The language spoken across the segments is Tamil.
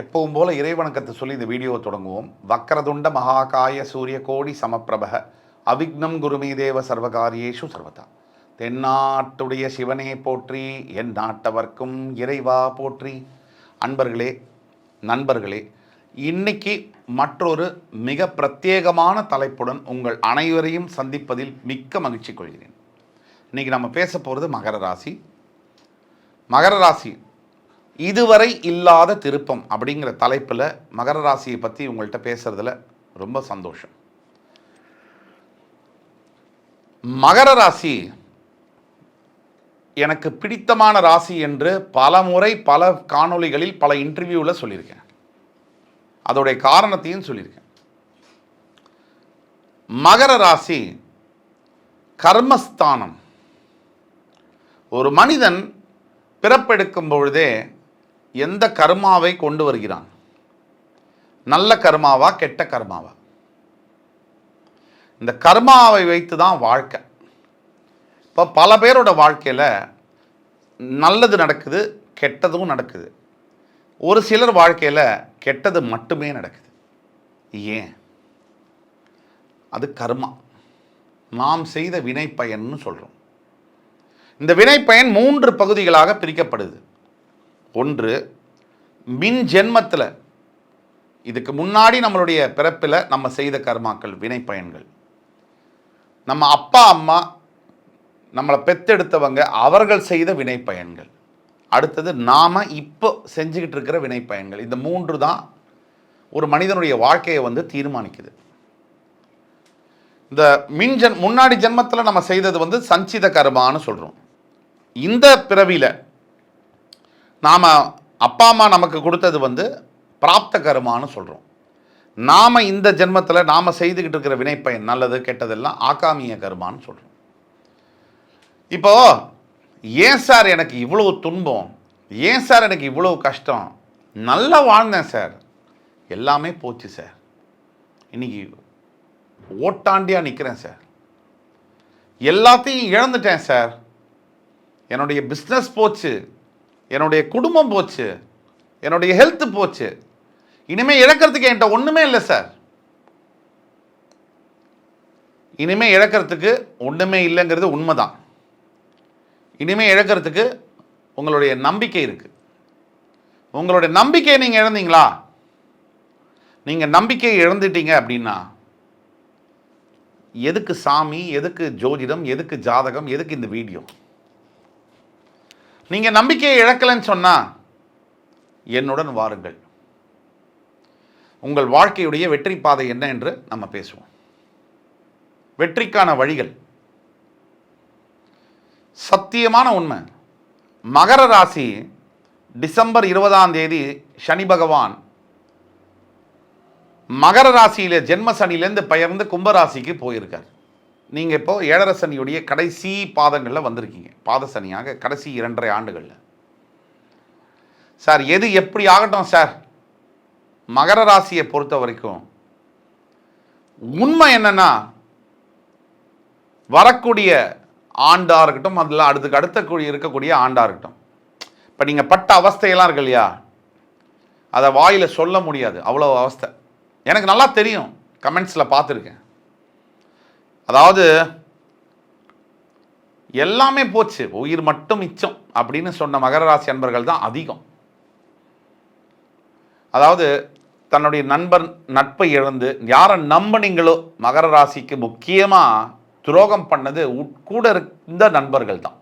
எப்பவும் போல இறைவணக்கத்தை சொல்லி இந்த வீடியோவை தொடங்குவோம். வக்கரதுண்ட மகாகாய சூரிய கோடி சமப்பிரபக அவிக்னம் குருமி தேவ சர்வகாரியேஷு சர்வதா. தென்னாட்டுடைய சிவனே போற்றி என் நாட்டவர்க்கும் இறைவா போற்றி. அன்பர்களே நண்பர்களே இன்னைக்கு மற்றொரு மிக பிரத்யேகமான தலைப்புடன் உங்கள் அனைவரையும் சந்திப்பதில் மிக்க மகிழ்ச்சி கொள்கிறேன். இன்னைக்கு நம்ம பேச போகிறது மகர ராசி. மகர ராசி இதுவரை இல்லாத திருப்பம் அப்படிங்கிற தலைப்பில் மகர ராசியை பற்றி உங்கள்கிட்ட பேசுறதுல ரொம்ப சந்தோஷம். மகர ராசி எனக்கு பிடித்தமான ராசி என்று பல முறை பல காணொளிகளில் பல இன்டர்வியூவில் சொல்லியிருக்கேன். அதோடைய காரணத்தையும் சொல்லியிருக்கேன். மகர ராசி கர்மஸ்தானம். ஒரு மனிதன் பிறப்பெடுக்கும் பொழுதே எந்த கர்மாவை கொண்டு வருகிறான்? நல்ல கர்மாவா கெட்ட கர்மாவா? இந்த கர்மாவை வைத்து தான் வாழ்க்கை. இப்போ பல பேரோட வாழ்க்கையில் நல்லது நடக்குது கெட்டதும் நடக்குது. ஒரு சிலர் வாழ்க்கையில் கெட்டது மட்டுமே நடக்குது. ஏன்? அது கர்மா. நாம் செய்த வினை பயன்னு சொல்கிறோம் இந்த வினை பயன் மூன்று பகுதிகளாக பிரிக்கப்படுது. ஒன்று மின் ஜென்மத்தில் இதுக்கு முன்னாடி நம்மளுடைய பிறப்பில் நம்ம செய்த கர்மாக்கள் வினை பயன்கள். நம்ம அப்பா அம்மா நம்மளை பெத்தெடுத்தவங்க அவர்கள் செய்த வினை பயன்கள். அடுத்தது நாம் இப்போ செஞ்சுக்கிட்டு இருக்கிற வினை பயன்கள். இந்த மூன்று தான் ஒரு மனிதனுடைய வாழ்க்கையை வந்து தீர்மானிக்குது. இந்த மின் ஜென் முன்னாடி ஜென்மத்தில் நம்ம செய்தது வந்து சஞ்சித கர்மான்னு சொல்கிறோம் இந்த பிறவியில் நாம் அப்பா அம்மா நமக்கு கொடுத்தது வந்து பிராப்த கருமான்னு சொல்கிறோம் நாம் இந்த ஜென்மத்தில் நாம் செய்துக்கிட்டு இருக்கிற வினைப்பயன் நல்லது கெட்டதெல்லாம் ஆகாமிய கருமான்னு சொல்கிறோம் இப்போ ஏன் சார் எனக்கு இவ்வளோ துன்பம்? ஏன் சார் எனக்கு இவ்வளோ கஷ்டம்? நல்லா வாழ்ந்தேன் சார். எல்லாமே போச்சு சார். இன்னைக்கு ஓட்டாண்டியாக நிற்கிறேன் சார். எல்லாத்தையும் இழந்துட்டேன் சார். என்னுடைய பிஸ்னஸ் போச்சு. என்னுடைய குடும்பம் போச்சு என்னுடைய ஹெல்த்து போச்சு. இனிமே இழக்கிறதுக்கு என்கிட்ட ஒன்றுமே இல்லை சார் இனிமே இழக்கிறதுக்கு ஒன்றுமே இல்லைங்கிறது உண்மைதான். இனிமே இழக்கிறதுக்கு உங்களுடைய நம்பிக்கை இருக்குது உங்களுடைய நம்பிக்கையை நீங்கள் இழந்தீங்களா? நீங்கள் நம்பிக்கையை இழந்துட்டீங்க அப்படின்னா எதுக்கு சாமி எதுக்கு ஜோதிடம் எதுக்கு ஜாதகம் எதுக்கு இந்த வீடியோ? நீங்கள் நம்பிக்கையை இழக்கலைன்னு சொன்னால் என்னுடன் வாருங்கள். உங்கள் வாழ்க்கையுடைய வெற்றி பாதை என்ன என்று நம்ம பேசுவோம். வெற்றிக்கான வழிகள். சத்தியமான உண்மை. மகர ராசி டிசம்பர் இருபதாம் தேதி சனி பகவான் மகர ராசியில் ஜென்ம சனிலேருந்து பெயர்ந்து கும்பராசிக்கு போயிருக்கார். நீங்கள் இப்போது ஏழரை சனியுடைய கடைசி பாதங்களில் வந்திருக்கீங்க. பாத சனியாக கடைசி இரண்டரை ஆண்டுகளில். சார் எது எப்படி ஆகட்டும் சார்? மகர ராசியை பொறுத்த வரைக்கும் உண்மை என்னென்னா வரக்கூடிய ஆண்டாக இருக்கட்டும் அதில் அடுத்துக்கு அடுத்த கூடிய இருக்கக்கூடிய ஆண்டாக இருக்கட்டும். இப்போ நீங்கள் பட்ட அவஸ்தையெல்லாம் இருக்கு இல்லையா? அதை வாயில் சொல்ல முடியாது. அவ்வளோ அவஸ்தை. எனக்கு நல்லா தெரியும். கமெண்ட்ஸில் பார்த்துருக்கேன். அதாவது எல்லாமே போச்சு. உயிர் மட்டும் மிச்சம் அப்படின்னு சொன்ன மகர ராசி அன்பர்கள் தான் அதிகம். அதாவது தன்னுடைய நண்பர் நட்பை இழந்து யாரை நம்பினீங்களோ மகர ராசிக்கு முக்கியமாக துரோகம் பண்ணது உட்கூட இருந்த நண்பர்கள் தான்.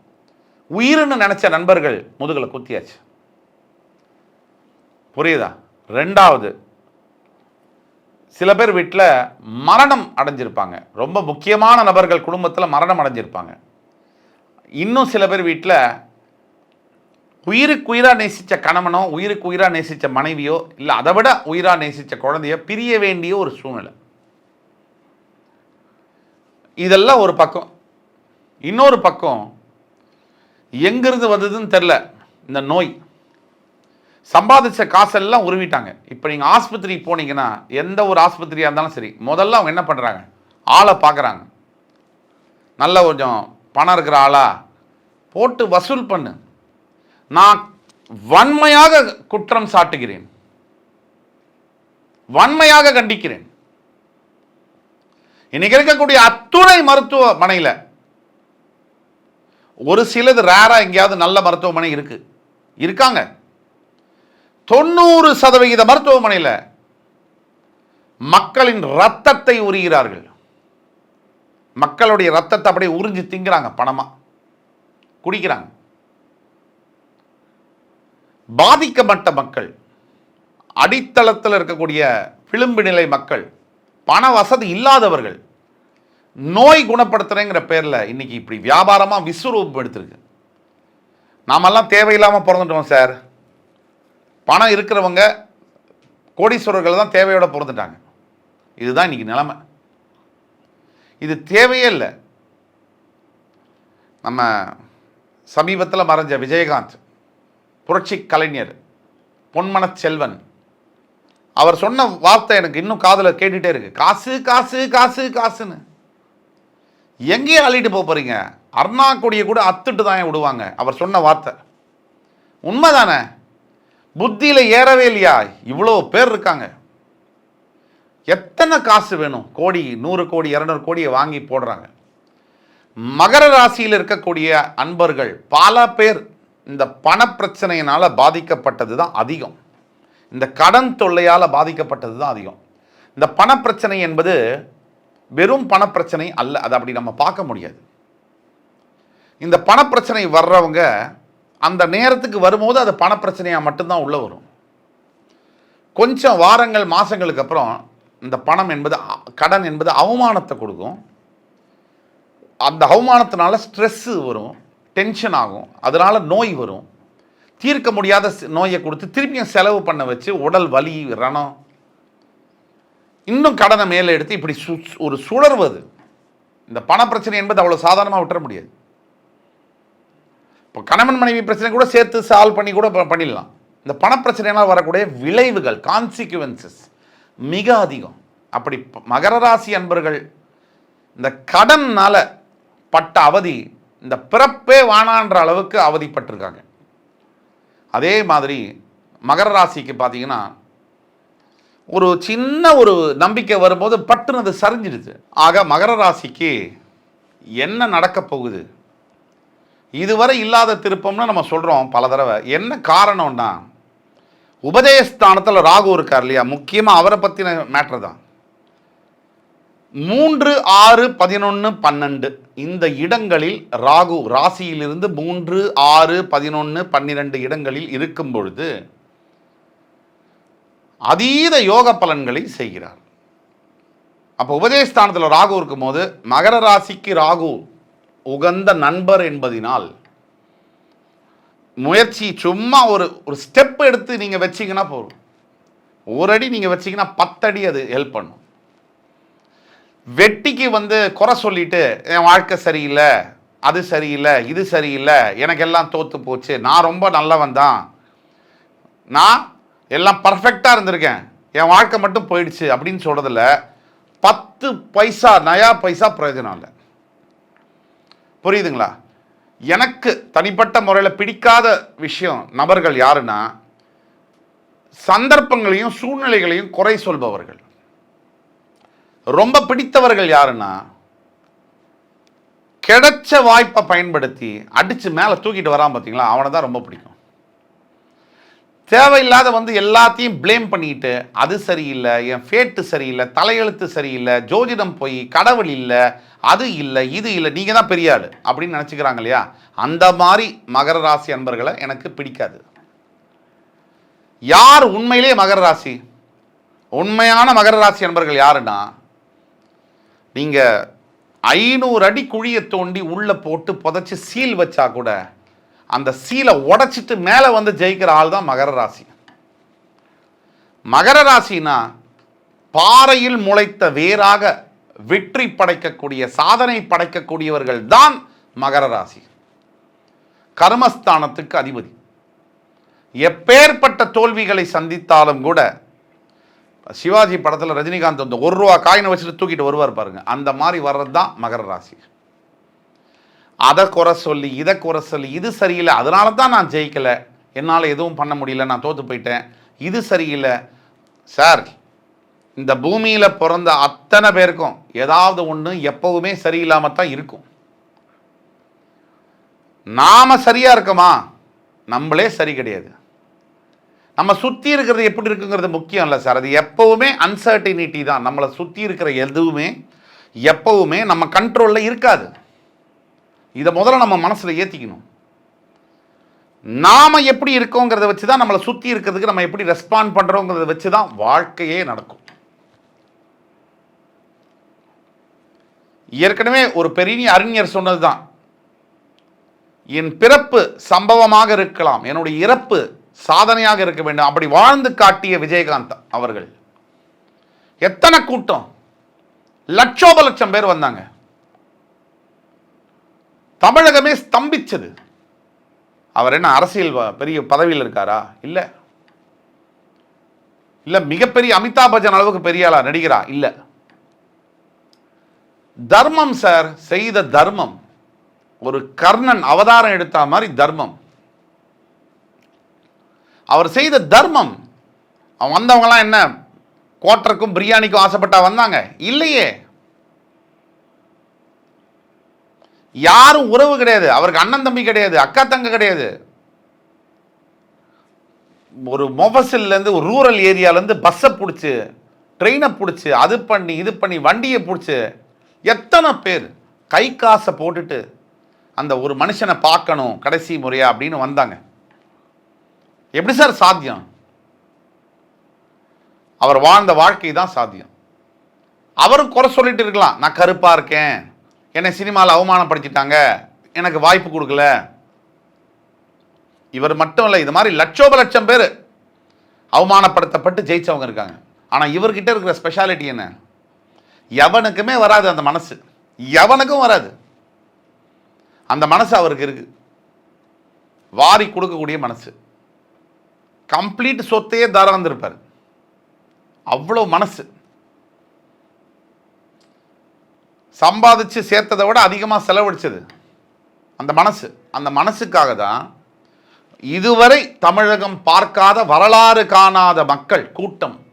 உயிர்னு நினச்ச நண்பர்கள் முதுகில் குத்தியாச்சு. புரியுதா? ரெண்டாவது சில பேர் வீட்டில் மரணம் அடைஞ்சிருப்பாங்க. ரொம்ப முக்கியமான நபர்கள் குடும்பத்தில் மரணம் அடைஞ்சிருப்பாங்க. இன்னும் சில பேர் வீட்டில் உயிருக்கு உயிராக நேசித்த கணவனோ உயிருக்கு உயிராக நேசித்த மனைவியோ இல்லை அதை விட உயிராக நேசித்த குழந்தையோ பிரிய வேண்டிய ஒரு சூழ்நிலை. இதெல்லாம் ஒரு பக்கம். இன்னொரு பக்கம் எங்கிருந்து வந்ததுன்னு தெரில இந்த நோய். சம்பாதிச்ச காசெல்லாம் உருவிட்டாங்க. இப்போ நீங்கள் ஆஸ்பத்திரி போனீங்கன்னா எந்த ஒரு ஆஸ்பத்திரியாக இருந்தாலும் சரி முதல்ல அவங்க என்ன பண்ணுறாங்க ஆளை பார்க்குறாங்க. நல்ல கொஞ்சம் பணம் இருக்கிற ஆளா போட்டு வசூல் பண்ணு. நான் வன்மையாக குற்றம் சாட்டுகிறேன். வன்மையாக கண்டிக்கிறேன். இன்னைக்கு இருக்கக்கூடிய அத்துணை மருத்துவமனையில் ஒரு சிலது ரேராக எங்கேயாவது நல்ல மருத்துவமனை இருக்கு. இருக்காங்க. தொண்ணூறு சதவிகித மருத்துவமனையில் மக்களின் ரத்தத்தை உரிகிறார்கள். மக்களுடைய ரத்தத்தை அப்படியே உறிஞ்சி திங்கிறாங்க பணமாக குடிக்கிறாங்க. பாதிக்கப்பட்ட மக்கள் அடித்தளத்தில் இருக்கக்கூடிய விளிம்பு நிலை மக்கள் பண வசதி இல்லாதவர்கள் நோய் குணப்படுத்துறேங்கிற பேரில் இன்னைக்கு இப்படி வியாபாரமாக விஸ்வரூபம் எடுத்திருக்கு நாமெல்லாம் தேவையில்லாமல் பிறந்துட்டோம் சார். பணம் இருக்கிறவங்க கோடீஸ்வரர்கள் தான் தேவையோட பிறந்துட்டாங்க. இதுதான் இன்னைக்கு நிலைமை. இது தேவையே இல்லை. நம்ம சமீபத்தில் மறைஞ்ச விஜயகாந்த் புரட்சி கலைஞர் பொன்மன செல்வன் அவர் சொன்ன வார்த்தை எனக்கு இன்னும் காதில் கேட்டுகிட்டே இருக்கு. காசு காசு காசு காசுன்னு. எங்கேயே அள்ளிட்டு போக போறீங்க? அருணா கொடியை கூட அத்துட்டு தான் விடுவாங்க? அவர் சொன்ன வார்த்தை. உண்மைதானே? புத்தியில் ஏறவே இல்லையா? இவ்வளோ பேர் இருக்காங்க. எத்தனை காசு வேணும்? கோடி நூறு கோடி இரநூறு கோடியை வாங்கி போடுறாங்க. மகர ராசியில் இருக்கக்கூடிய அன்பர்கள் பல பேர் இந்த பணப்பிரச்சனையினால் பாதிக்கப்பட்டது தான் அதிகம். இந்த கடன் தொல்லையால் பாதிக்கப்பட்டது தான் அதிகம். இந்த பணப்பிரச்சனை என்பது வெறும் பணப்பிரச்சனை அல்ல. அதை அப்படி நம்ம பார்க்க முடியாது. இந்த பணப்பிரச்சனை வர்றவங்க அந்த நேரத்துக்கு வரும்போது அது பணப்பிரச்சனையாக மட்டும்தான் உள்ளே வரும். கொஞ்சம் வாரங்கள் மாதங்களுக்கு அப்புறம் இந்த பணம் என்பது அ- கடன் என்பது அவமானத்தை கொடுக்கும். அந்த அவமானத்தினால ஸ்ட்ரெஸ்ஸு வரும் டென்ஷன் ஆகும். அதனால் நோய் வரும். தீர்க்க முடியாத நோயை கொடுத்து திருப்பியும் செலவு பண்ண வச்சு உடல் வலி ரணம். இன்னும் கடனை மேலே எடுத்து இப்படி சு- ஒரு சுழர்வது. இந்த பண பிரச்சனை என்பது அவ்வளோ சாதாரணமாக விட்டுற முடியாது. இப்போ கணவன் மனைவி பிரச்சனை கூட சேர்த்து சால்வ் பண்ணி கூட பண்ணிடலாம். இந்த பண வரக்கூடிய விளைவுகள் கான்சிக்வன்சஸ் மிக அதிகம். அப்படி மகர ராசி அன்பர்கள் இந்த கடன்னால பட்ட அவதி இந்த பிறப்பே வானான்ற அளவுக்கு அவதிப்பட்டிருக்காங்க. அதே மாதிரி மகர ராசிக்கு பார்த்தீங்கன்னா ஒரு சின்ன ஒரு நம்பிக்கை வரும்போது பட்டுன்னு அது சரிஞ்சிடுது. ஆக மகர ராசிக்கு என்ன நடக்கப் போகுது? இதுவரை இல்லாத திருப்பம்னு நம்ம சொல்கிறோம் பல தடவை. என்ன காரணம்னா உபதேசஸ்தானத்தில் ராகு இருக்கார் இல்லையா? முக்கியமாக அவரை பற்றின மேட்ரு தான். மூன்று ஆறு பதினொன்று பன்னெண்டு. இந்த இடங்களில் ராகு ராசியிலிருந்து மூன்று ஆறு பதினொன்று பன்னிரெண்டு இடங்களில் இருக்கும் பொழுது அதீத யோக பலன்களை செய்கிறார். அப்போ உபதேசஸ்தானத்தில் ராகு இருக்கும்போது மகர ராசிக்கு ராகு உகந்த நண்பர் என்பதினால் முயற்சி சும்மா ஒரு ஒரு ஸ்டெப் எடுத்து நீங்கள் வச்சிங்கன்னா போதும். ஒரு அடி நீங்கள் வச்சீங்கன்னா பத்தடி அது ஹெல்ப் பண்ணும். வெட்டிக்கு வந்து குறை சொல்லிட்டு என் வாழ்க்கை சரியில்லை அது சரியில்லை இது சரியில்லை எனக்கு எல்லாம் தோற்று போச்சு நான் ரொம்ப நல்லவன் தான். நான் எல்லாம் பர்ஃபெக்டாக இருந்திருக்கேன். என் வாழ்க்கை மட்டும் போயிடுச்சு அப்படின்னு சொல்கிறதில்ல பத்து பைசா நயா பைசா பிரயோஜனம் இல்லை. புரியுதுங்களா? எனக்கு தனிப்பட்ட முறையில் பிடிக்காத விஷயம் நபர்கள் யாருன்னா சந்தர்ப்பங்களையும் சூழ்நிலைகளையும் குறை சொல்பவர்கள். ரொம்ப பிடித்தவர்கள் யாருன்னா கிடைச்ச வாய்ப்பை பயன்படுத்தி அடித்து மேலே தூக்கிட்டு வரான் பார்த்தீங்களா அவனை தான் ரொம்ப பிடிக்கும். தேவையில்லாத வந்து எல்லாத்தையும் ப்ளேம் பண்ணிட்டு அது சரியில்லை என் ஃபேட்டு சரியில்லை தலையெழுத்து சரியில்லை ஜோதிடம் போய் கடவுள் இல்லை அது இல்லை இது இல்லை நீங்கள் தான் பெரிய ஆள் அப்படின்னு நினச்சிக்கிறாங்க இல்லையா? அந்த மாதிரி மகர ராசி அன்பர்களை எனக்கு பிடிக்காது. யார் உண்மையிலே மகர ராசி? உண்மையான மகர ராசி அன்பர்கள் யாருன்னா நீங்கள் ஐநூறு அடி குழியை தோண்டி உள்ளே போட்டு புதைச்சி சீல் வச்சா கூட அந்த சீலை உடைச்சிட்டு மேலே வந்து ஜெயிக்கிற ஆள் தான் மகர ராசி. மகர ராசினா பாறையில் முளைத்த வேராக வெற்றி படைக்கக்கூடிய சாதனை படைக்கக்கூடியவர்கள் தான் மகர ராசி. கர்மஸ்தானத்துக்கு அதிபதி. எப்பேற்பட்ட தோல்விகளை சந்தித்தாலும் கூட சிவாஜி படத்தில் ரஜினிகாந்த் வந்து ஒரு ரூபா காயினை வச்சுட்டு தூக்கிட்டு வருவார் பாருங்க. அந்த மாதிரி வர்றது தான் மகர ராசி. அதை குறை சொல்லி இதை குறை சொல்லி இது சரியில்லை. அதனால தான் நான் ஜெயிக்கலை. என்னால் எதுவும் பண்ண முடியல. நான் தோற்று போயிட்டேன். இது சரியில்லை. சார் இந்த பூமியில் பிறந்த அத்தனை பேருக்கும் ஏதாவது ஒன்று எப்பவுமே சரியில்லாமல் தான் இருக்கும். நாம் சரியாக இருக்கோமா? நம்மளே சரி கிடையாது. நம்ம சுற்றி இருக்கிறது எப்படி இருக்குங்கிறது முக்கியம் இல்லை சார். அது எப்போவுமே அன்சர்டினிட்டி தான். நம்மளை சுற்றி இருக்கிற எதுவுமே எப்போவுமே நம்ம கண்ட்ரோலில் இருக்காது. இதை முதல்ல நம்ம மனசில் ஏற்றிக்கணும் நாம எப்படி இருக்கோங்கிறத வச்சு தான் நம்மளை சுற்றி இருக்கிறதுக்கு நம்ம எப்படி ரெஸ்பாண்ட் பண்ணுறோங்கிறத வச்சு தான் வாழ்க்கையே நடக்கும். ஏற்கனவே ஒரு பெரிய அறிஞர் சொன்னது தான் என் பிறப்பு சம்பவமாக இருக்கலாம் என்னுடைய இறப்பு சாதனையாக இருக்க வேண்டும். அப்படி வாழ்ந்து காட்டிய விஜயகாந்த் அவர்கள். எத்தனை கூட்டம்? லட்சோப லட்சம் பேர் வந்தாங்க. தமிழகமே ஸ்தம்பிச்சது. அவர் என்ன அரசியல் பெரிய பதவியில் இருக்காரா? இல்லை. இல்லை மிகப்பெரிய அமிதாப் பச்சன் அளவுக்கு பெரிய ஆளா நடிகரா? இல்லை. தர்மம் சார் செய்த தர்மம். ஒரு கர்ணன் அவதாரம் எடுத்த மாதிரி தர்மம். அவர் செய்த தர்மம். அவன் வந்தவங்கலாம் என்ன கோட்டருக்கும் பிரியாணிக்கும் ஆசைப்பட்டா வந்தாங்க? இல்லையே. யாரும் உறவு கிடையாது. அவருக்கு அண்ணன் தம்பி கிடையாது அக்கா தங்க கிடையாது. ஒரு மொபசில்லேருந்து ஒரு ரூரல் ஏரியாலேருந்து பஸ்ஸை பிடிச்சி ட்ரெயினை பிடிச்சி அது பண்ணி இது பண்ணி வண்டியை பிடிச்சி எத்தனை பேர் கை காசை போட்டுட்டு அந்த ஒரு மனுஷனை பார்க்கணும் கடைசி முறையா அப்படின்னு வந்தாங்க. எப்படி சார் சாத்தியம்? அவர் வாழ்ந்த வாழ்க்கை தான் சாத்தியம். அவரும் குறை சொல்லிட்டு இருக்கலாம். நான் கருப்பாக இருக்கேன். என்னை சினிமாவில் அவமானப்படுத்திட்டாங்க. எனக்கு வாய்ப்பு கொடுக்கல. இவர் மட்டும் இல்லை இது மாதிரி லட்சோப லட்சம் பேர் அவமானப்படுத்தப்பட்டு ஜெயிச்சவங்க இருக்காங்க. ஆனால் இவர்கிட்ட இருக்கிற ஸ்பெஷாலிட்டி என்ன? எவனுக்குமே வராது அந்த மனசு. எவனுக்கும் வராது. அந்த மனசு அவருக்கு இருக்கு. வாரி கொடுக்கக்கூடிய மனசு. கம்ப்ளீட் சொத்தையே தாராந்திருப்பார் அவ்வளோ மனசு. சம்பாதிச்சு சேர்த்ததை விட அதிகமாக செலவழிச்சது. அந்த மனசு. அந்த மனசுக்காக தான் இதுவரை தமிழகம் பார்க்காத வரலாறு காணாத மக்கள் கூட்டம்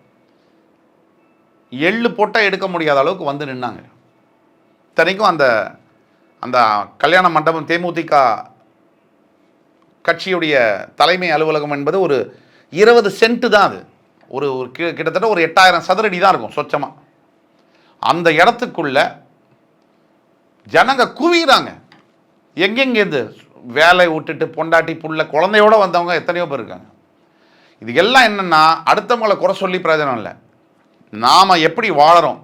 எள்ளு போட்டால் எடுக்க முடியாத அளவுக்கு வந்து நின்னாங்க. இத்தனைக்கும் அந்த அந்த கல்யாண மண்டபம் தேமுதிக கட்சியுடைய தலைமை அலுவலகம் என்பது ஒரு இருபது சென்ட்டு தான் அது. ஒரு ஒரு கி- கிட்டத்தட்ட ஒரு எட்டாயிரம் சதுரடி தான் இருக்கும் சொச்சமாக அந்த இடத்துக்குள்ளே ஜனங்க குவிகிறாங்க எங்கெங்கேருந்து வேலை விட்டுட்டு பொண்டாட்டி புள்ள குழந்தையோட வந்தவங்க எத்தனையோ பேர் இருக்காங்க. இது எல்லாம் என்னன்னா அடுத்தவங்களை குறை சொல்லி பிரயோஜனம் இல்லை. நாம் எப்படி வாழறோம்?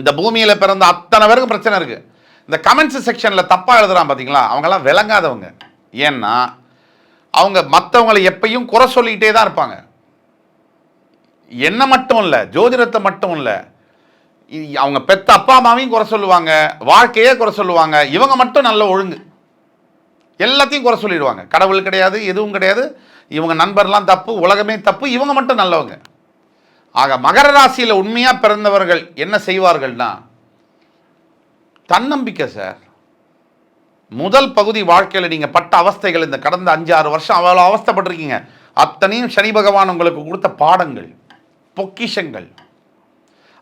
இந்த பூமியில் பிறந்த அத்தனை பேருக்கும் பிரச்சனை இருக்குது இந்த கமெண்ட்ஸ் செக்ஷனில் தப்பாக எழுதுகிறான் பார்த்தீங்களா அவங்கெல்லாம் விளங்காதவங்க. ஏன்னா அவங்க மற்றவங்களை எப்பயும் குறை சொல்லிக்கிட்டே தான் இருப்பாங்க. என்ன மட்டும் இல்லை ஜோதிடத்தை மட்டும் இல்லை அவங்க பெத்த அப்பா அம்மாவையும் குறை சொல்லுவாங்க. வாழ்க்கையே குறை சொல்லுவாங்க. இவங்க மட்டும் நல்ல ஒழுங்கு. எல்லாத்தையும் குறை சொல்லிடுவாங்க. கடவுள் கிடையாது எதுவும் கிடையாது. இவங்க நண்பர்லாம் தப்பு உலகமே தப்பு இவங்க மட்டும் நல்லவங்க. ஆக மகர ராசியில் உண்மையாக பிறந்தவர்கள் என்ன செய்வார்கள்னா தன்னம்பிக்கை சார். முதல் பகுதி வாழ்க்கையில் நீங்கள் பட்ட அவஸ்தைகள் இந்த கடந்த அஞ்சு ஆறு வருஷம் அவ்வளோ அவஸ்தைப்பட்டிருக்கீங்க. அத்தனையும் சனி பகவான் உங்களுக்கு கொடுத்த பாடங்கள் பொக்கிஷங்கள்.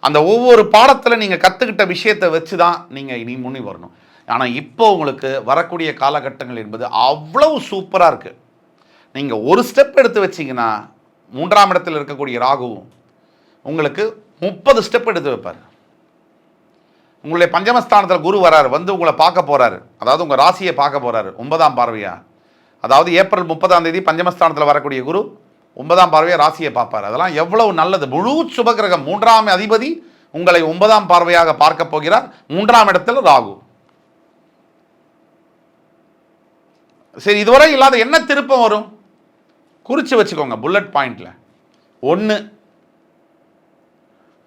அந்த ஒவ்வொரு பாடத்தில் நீங்கள் கற்றுக்கிட்ட விஷயத்தை வச்சு தான் நீங்கள் இனி முன்னி வரணும். ஆனால் இப்போ உங்களுக்கு வரக்கூடிய காலகட்டங்கள் என்பது அவ்வளவு சூப்பராக இருக்குது நீங்கள் ஒரு ஸ்டெப் எடுத்து வச்சீங்கன்னா மூன்றாம் இடத்தில் இருக்கக்கூடிய ராகுவும் உங்களுக்கு முப்பது ஸ்டெப் எடுத்து வைப்பார். உங்களுடைய பஞ்சமஸ்தானத்தில் குரு வராரு வந்து உங்களை பார்க்க போகிறாரு அதாவது உங்கள் ராசியை பார்க்க போகிறாரு ஒன்பதாம் பார்வையா? அதாவது ஏப்ரல் முப்பதாம் தேதி பஞ்சமஸ்தானத்தில் வரக்கூடிய குரு ஒன்பதாம் பார்வையை ராசியை பார்ப்பார். அதெல்லாம் எவ்வளவு நல்லது. முழு சுபகிரகம். மூன்றாம் அதிபதி உங்களை ஒன்பதாம் பார்வையாக பார்க்க போகிறார். மூன்றாம் இடத்துல ராகு. சரி இதுவரை இல்லாத என்ன திருப்பம் வரும்? குறிச்சு வச்சுக்கோங்க புல்லட் பாயிண்ட்ல ஒன்று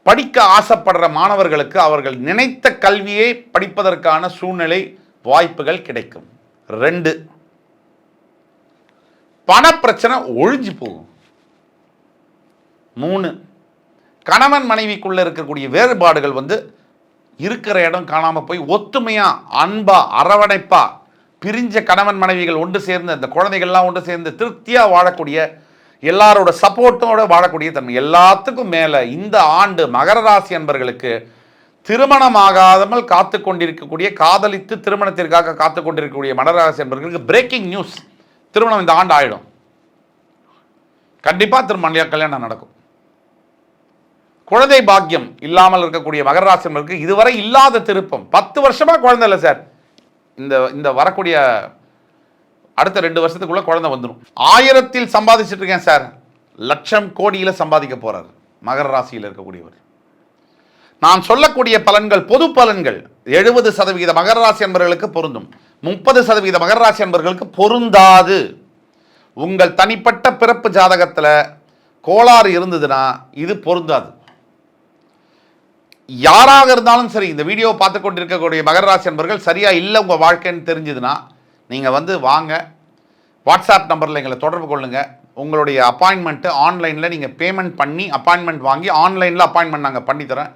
படிக்க ஆசைப்படுற மாணவர்களுக்கு அவர்கள் நினைத்த கல்வியை படிப்பதற்கான சூழ்நிலை வாய்ப்புகள் கிடைக்கும். ரெண்டு பணப்பிரச்சனை ஒழிஞ்சு போகும். மூணு. கணவன் மனைவிக்குள்ளே இருக்கக்கூடிய வேறுபாடுகள் வந்து இருக்கிற இடம் காணாமல் போய் ஒத்துமையாக அன்பா அரவணைப்பாக பிரிஞ்ச கணவன் மனைவிகள் ஒன்று சேர்ந்து அந்த குழந்தைகள்லாம் ஒன்று சேர்ந்து திருப்தியாக வாழக்கூடிய எல்லாரோட சப்போர்ட்டோட வாழக்கூடிய தன்மை. எல்லாத்துக்கும் மேலே இந்த ஆண்டு மகர ராசி அன்பர்களுக்கு திருமணமாகாமல் காத்து கொண்டிருக்கக்கூடிய காதலித்து திருமணத்திற்காக காத்து கொண்டிருக்கக்கூடிய மகராசி அன்பர்களுக்கு பிரேக்கிங் நியூஸ் திருமணம் இந்த ஆண்டு ஆயிடும். கண்டிப்பாக திருமணியா கல்யாணம் நடக்கும். குழந்தை பாக்கியம் இல்லாமல் இருக்கக்கூடிய மகர ராசி இதுவரை இல்லாத திருப்பம். பத்து வருஷமா குழந்தை இல்லை சார். இந்த இந்த வரக்கூடிய அடுத்த ரெண்டு வருஷத்துக்குள்ள குழந்தை வந்துடும் ஆயிரத்தில் சம்பாதிச்சிட்டு இருக்கேன் சார். லட்சம் கோடியில் சம்பாதிக்க போறார் மகர ராசியில் இருக்கக்கூடியவர். நான் சொல்லக்கூடிய பலன்கள் பொது பலன்கள் எழுபது சதவிகித மகர ராசி அன்பர்களுக்கு பொருந்தும். முப்பது சதவீத மகர ராசி அன்பர்களுக்கு பொருந்தாது. உங்கள் தனிப்பட்ட பிறப்பு ஜாதகத்தில் கோளாறு இருந்ததுன்னா இது பொருந்தாது. யாராக இருந்தாலும் சரி இந்த வீடியோ பார்த்து கொண்டிருக்கக்கூடிய மகர ராசி என்பவர்கள் சரியாக இல்லை உங்கள் வாழ்க்கைன்னு தெரிஞ்சுதுன்னா நீங்கள் வந்து வாங்க. வாட்ஸ்அப் நம்பரில் எங்களை தொடர்பு கொள்ளுங்கள் உங்களுடைய அப்பாயின்மெண்ட்டு ஆன்லைனில் நீங்கள் பேமெண்ட் பண்ணி அப்பாயின்மெண்ட் வாங்கி ஆன்லைனில் அப்பாயின்மெண்ட் நாங்கள் பண்ணித்தரேன்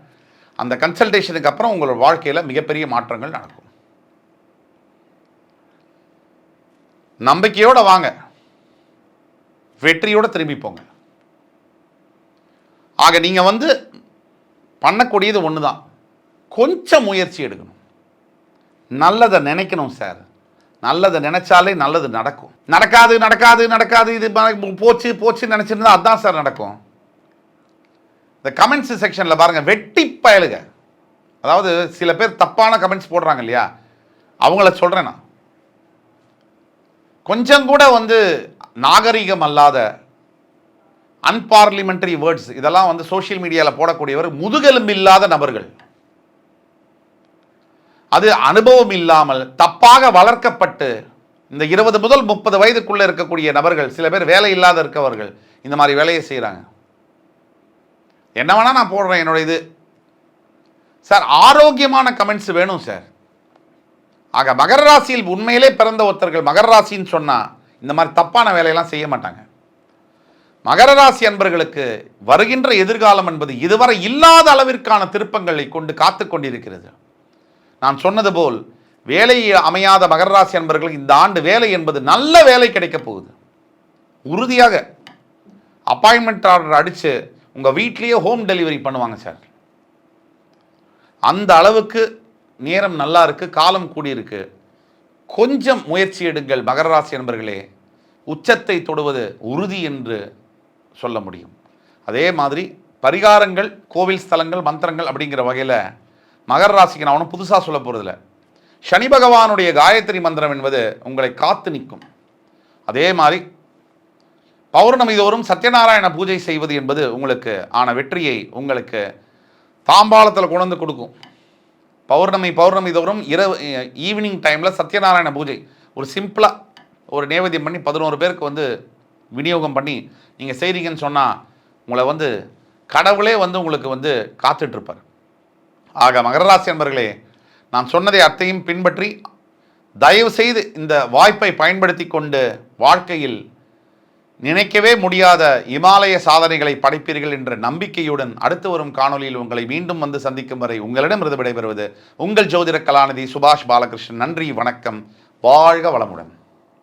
அந்த கன்சல்டேஷனுக்கு அப்புறம் உங்களோட வாழ்க்கையில் மிகப்பெரிய மாற்றங்கள் நடக்கும். நம்பிக்கையோடு வாங்க. வெற்றியோட திரும்பி போங்க. ஆக நீங்கள் வந்து பண்ணக்கூடியது ஒன்று தான் கொஞ்சம் முயற்சி எடுக்கணும். நல்லதை நினைக்கணும் சார் நல்லதை நினைச்சாலே நல்லது நடக்கும். நடக்காது நடக்காது நடக்காது இது போச்சு போச்சு நினச்சிருந்தா அதுதான் சார் நடக்கும். இந்த கமெண்ட்ஸ் செக்ஷனில் பாருங்கள் வெட்டி பயலுக. அதாவது சில பேர் தப்பான கமெண்ட்ஸ் போடுறாங்க இல்லையா? அவங்கள சொல்கிறேன் நான். கொஞ்சம் கூட வந்து நாகரிகம் அல்லாத அன்பார்லிமெண்டரி வேர்ட்ஸ் இதெல்லாம் வந்து சோஷியல் மீடியாவில் போடக்கூடியவர் முதுகெலும்பு இல்லாத நபர்கள். அது அனுபவம் இல்லாமல் தப்பாக வளர்க்கப்பட்டு இந்த இருபது முதல் முப்பது வயதுக்குள்ள இருக்கக்கூடிய நபர்கள் சில பேர் வேலை இல்லாத இருக்கவர்கள் இந்த மாதிரி வேலையை செய்கிறாங்க என்ன வேணால் நான் போடுறேன் என்னோட இது. சார் ஆரோக்கியமான கமெண்ட்ஸ் வேணும் சார். ஆக மகர ராசியில் உண்மையிலே பிறந்த ஒருத்தர்கள் மகர ராசின்னு சொன்னால் இந்த மாதிரி தப்பான வேலையெல்லாம் செய்ய மாட்டாங்க. மகர ராசி அன்பர்களுக்கு வருகின்ற எதிர்காலம் என்பது இதுவரை இல்லாத அளவிற்கான திருப்பங்களை கொண்டு காத்து கொண்டிருக்கிறது. நான் சொன்னது போல் வேலை அமையாத மகர ராசி அன்பர்களுக்கு இந்த ஆண்டு வேலை என்பது நல்ல வேலை கிடைக்கப் போகுது. உறுதியாக அப்பாயின்மெண்ட் ஆர்டர் அடித்து உங்கள் வீட்லேயே ஹோம் டெலிவரி பண்ணுவாங்க சார். அந்த அளவுக்கு நேரம் நல்லா இருக்குது காலம் கூடியிருக்கு. கொஞ்சம் முயற்சி எடுங்கள் மகர ராசி என்பர்களே உச்சத்தை தொடுவது உறுதி என்று சொல்ல முடியும். அதே மாதிரி பரிகாரங்கள் கோவில் ஸ்தலங்கள் மந்திரங்கள் அப்படிங்கிற வகையில் மகர ராசிக்கு நான் ஒன்றும் புதுசாக சொல்ல போகிறதில்ல சனி பகவானுடைய காயத்ரி மந்திரம் என்பது உங்களை காத்து நிற்கும். அதே மாதிரி பௌர்ணமி தோறும் சத்யநாராயண பூஜை செய்வது என்பது உங்களுக்கு ஆன வெற்றியை உங்களுக்கு தாம்பாளத்தில் கொண்டு கொடுக்கும். பௌர்ணமி பௌர்ணமி தோறும் இரவு ஈவினிங் டைமில் சத்யநாராயண பூஜை ஒரு சிம்பிளாக ஒரு நேவேத்தியம் பண்ணி பதினோரு பேருக்கு வந்து விநியோகம் பண்ணி நீங்கள் செய்கிறீங்கன்னு சொன்னால் உங்களை வந்து கடவுளே வந்து உங்களுக்கு வந்து காத்துட்ருப்பார். ஆக மகரராசி அன்பர்களே நான் சொன்னதை அர்த்தையும் பின்பற்றி தயவு செய்து இந்த வாய்ப்பை பயன்படுத்தி கொண்டு வாழ்க்கையில் நினைக்கவே முடியாத இமாலய சாதனைகளை படைப்பீர்கள் என்ற நம்பிக்கையுடன் அடுத்து வரும் காணொலியில் உங்களை மீண்டும் வந்து சந்திக்கும் வரை உங்களிடமிருந்து விடைபெறுவது உங்கள் ஜோதிட கலாநிதி சுபாஷ் பாலகிருஷ்ணன். நன்றி வணக்கம் வாழ்க வளமுடன்.